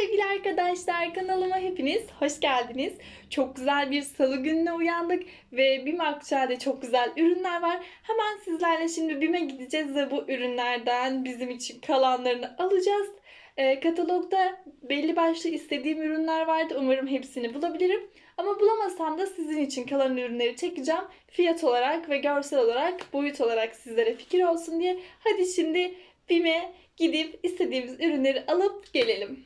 sevgili arkadaşlar kanalıma hepiniz hoş geldiniz. Çok güzel bir salı gününe uyandık ve BİM Akçay'da çok güzel ürünler var. Hemen sizlerle şimdi BİM'e gideceğiz ve bu ürünlerden bizim için kalanlarını alacağız. Ee, katalogda belli başlı istediğim ürünler vardı. Umarım hepsini bulabilirim. Ama bulamasam da sizin için kalan ürünleri çekeceğim. Fiyat olarak ve görsel olarak, boyut olarak sizlere fikir olsun diye. Hadi şimdi BİM'e gidip istediğimiz ürünleri alıp gelelim.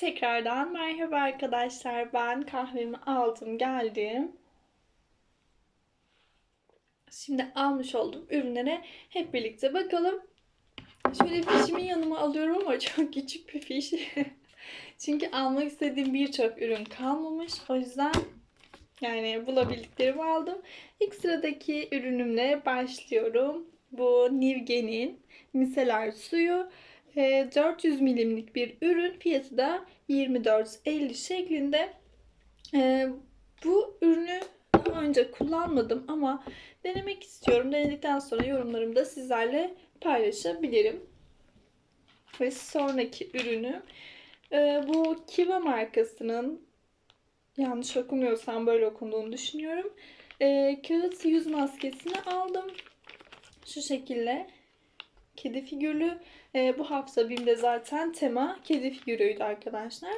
Tekrardan merhaba arkadaşlar. Ben kahvemi aldım, geldim. Şimdi almış olduğum ürünlere hep birlikte bakalım. Şöyle fişimi yanıma alıyorum ama çok küçük bir fiş. Çünkü almak istediğim birçok ürün kalmamış. O yüzden yani bulabildiklerimi aldım. İlk sıradaki ürünümle başlıyorum. Bu Nivgen'in miseler suyu. E, 400 milimlik bir ürün. Fiyatı da 24.50 şeklinde. E, bu ürünü daha önce kullanmadım ama denemek istiyorum. Denedikten sonra yorumlarımı da sizlerle paylaşabilirim. Ve sonraki ürünü e, bu Kiva markasının yanlış okumuyorsam böyle okunduğunu düşünüyorum. Kağıt yüz maskesini aldım. Şu şekilde kedi figürlü. E, bu hafta BİM'de zaten tema kedi figürüydü arkadaşlar.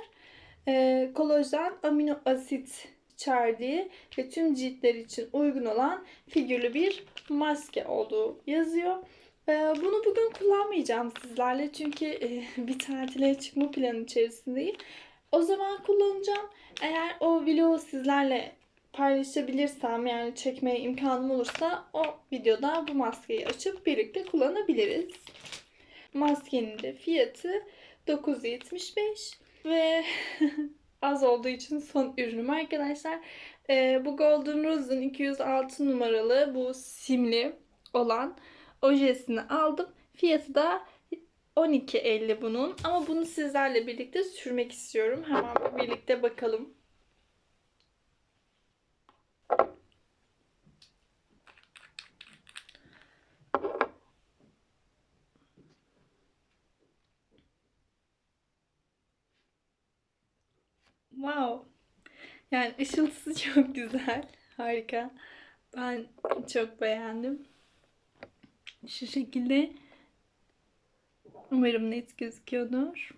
E, kolajen amino asit içerdiği ve tüm ciltler için uygun olan figürlü bir maske olduğu yazıyor. E, bunu bugün kullanmayacağım sizlerle çünkü e, bir tatile çıkma planı içerisindeyim. O zaman kullanacağım. Eğer o vlogu sizlerle paylaşabilirsem yani çekmeye imkanım olursa o videoda bu maskeyi açıp birlikte kullanabiliriz. Maskenin de fiyatı 9.75 ve az olduğu için son ürünüm arkadaşlar. Ee, bu Golden Rose'un 206 numaralı bu simli olan ojesini aldım. Fiyatı da 12.50 bunun. Ama bunu sizlerle birlikte sürmek istiyorum. Hemen birlikte bakalım. Wow. Yani ışıltısı çok güzel. Harika. Ben çok beğendim. Şu şekilde umarım net gözüküyordur.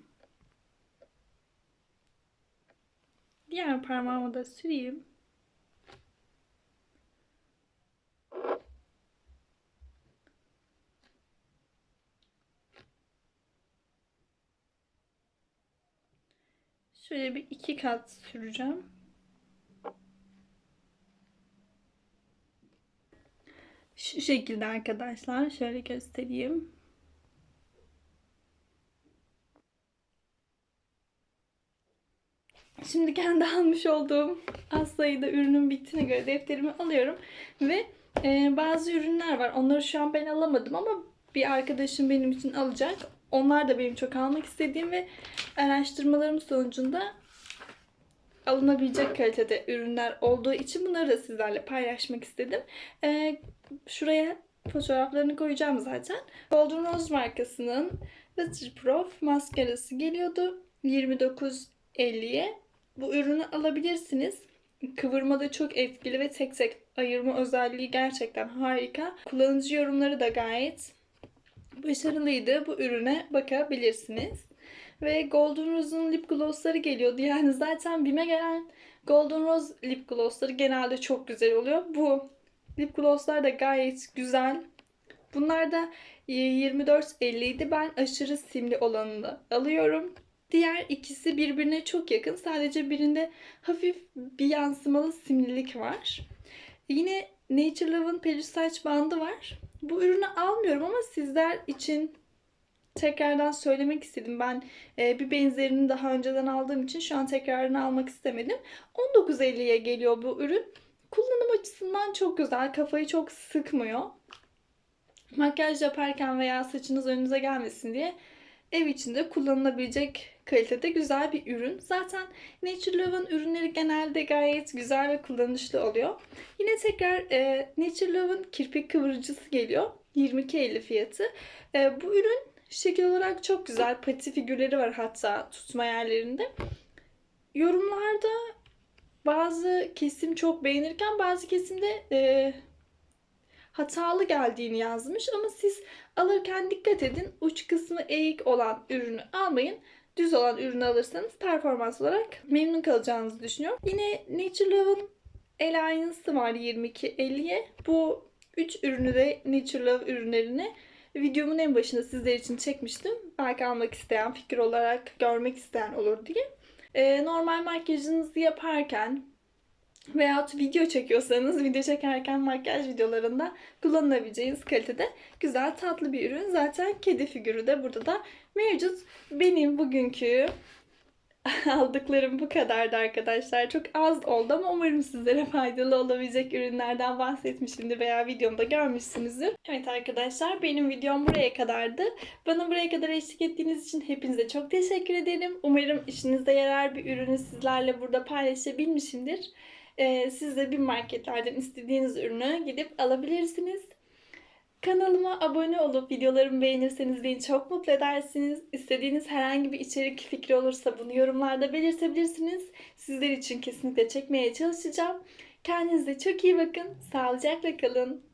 Diğer parmağımı da süreyim. Şöyle bir iki kat süreceğim. Şu şekilde arkadaşlar. Şöyle göstereyim. Şimdi kendi almış olduğum az sayıda ürünün bittiğine göre defterimi alıyorum. Ve e, bazı ürünler var. Onları şu an ben alamadım ama bir arkadaşım benim için alacak. Onlar da benim çok almak istediğim ve araştırmalarım sonucunda alınabilecek kalitede ürünler olduğu için bunları da sizlerle paylaşmak istedim. E, şuraya fotoğraflarını koyacağım zaten. Golden Rose markasının Waterproof maskarası geliyordu. 29.50'ye. Bu ürünü alabilirsiniz. Kıvırma da çok etkili ve tek tek ayırma özelliği gerçekten harika. Kullanıcı yorumları da gayet başarılıydı. Bu ürüne bakabilirsiniz. Ve Golden Rose'un lip glossları geliyordu. Yani zaten BİM'e gelen Golden Rose lip glossları genelde çok güzel oluyor. Bu lip glosslar da gayet güzel. Bunlar da 24.50 idi. Ben aşırı simli olanını alıyorum. Diğer ikisi birbirine çok yakın. Sadece birinde hafif bir yansımalı simlilik var. Yine Nature Love'ın peluş saç bandı var. Bu ürünü almıyorum ama sizler için tekrardan söylemek istedim. Ben e, bir benzerini daha önceden aldığım için şu an tekrarını almak istemedim. 19.50'ye geliyor bu ürün. Kullanım açısından çok güzel. Kafayı çok sıkmıyor. Makyaj yaparken veya saçınız önünüze gelmesin diye ev içinde kullanılabilecek kalitede güzel bir ürün. Zaten Nature Love'ın ürünleri genelde gayet güzel ve kullanışlı oluyor. Yine tekrar e, Nature Love'ın kirpik kıvırıcısı geliyor. 22.50 fiyatı. E, bu ürün şekil olarak çok güzel. Pati figürleri var hatta tutma yerlerinde. Yorumlarda bazı kesim çok beğenirken bazı kesimde e, hatalı geldiğini yazmış ama siz alırken dikkat edin. Uç kısmı eğik olan ürünü almayın. Düz olan ürünü alırsanız performans olarak memnun kalacağınızı düşünüyorum. Yine Nature Love'ın el aynısı var 22.50'ye. Bu 3 ürünü de Nature Love ürünlerini videomun en başında sizler için çekmiştim. Belki almak isteyen, fikir olarak görmek isteyen olur diye. Ee, normal makyajınızı yaparken veyahut video çekiyorsanız video çekerken makyaj videolarında kullanabileceğiniz kalitede güzel tatlı bir ürün. Zaten kedi figürü de burada da mevcut. Benim bugünkü aldıklarım bu kadardı arkadaşlar. Çok az oldu ama umarım sizlere faydalı olabilecek ürünlerden bahsetmişimdir veya videomda görmüşsünüzdür. Evet arkadaşlar benim videom buraya kadardı. Bana buraya kadar eşlik ettiğiniz için hepinize çok teşekkür ederim. Umarım işinize yarar bir ürünü sizlerle burada paylaşabilmişimdir. Ee, siz de bir marketlerden istediğiniz ürünü gidip alabilirsiniz. Kanalıma abone olup videolarımı beğenirseniz beni çok mutlu edersiniz. İstediğiniz herhangi bir içerik fikri olursa bunu yorumlarda belirtebilirsiniz. Sizler için kesinlikle çekmeye çalışacağım. Kendinize çok iyi bakın. Sağlıcakla kalın.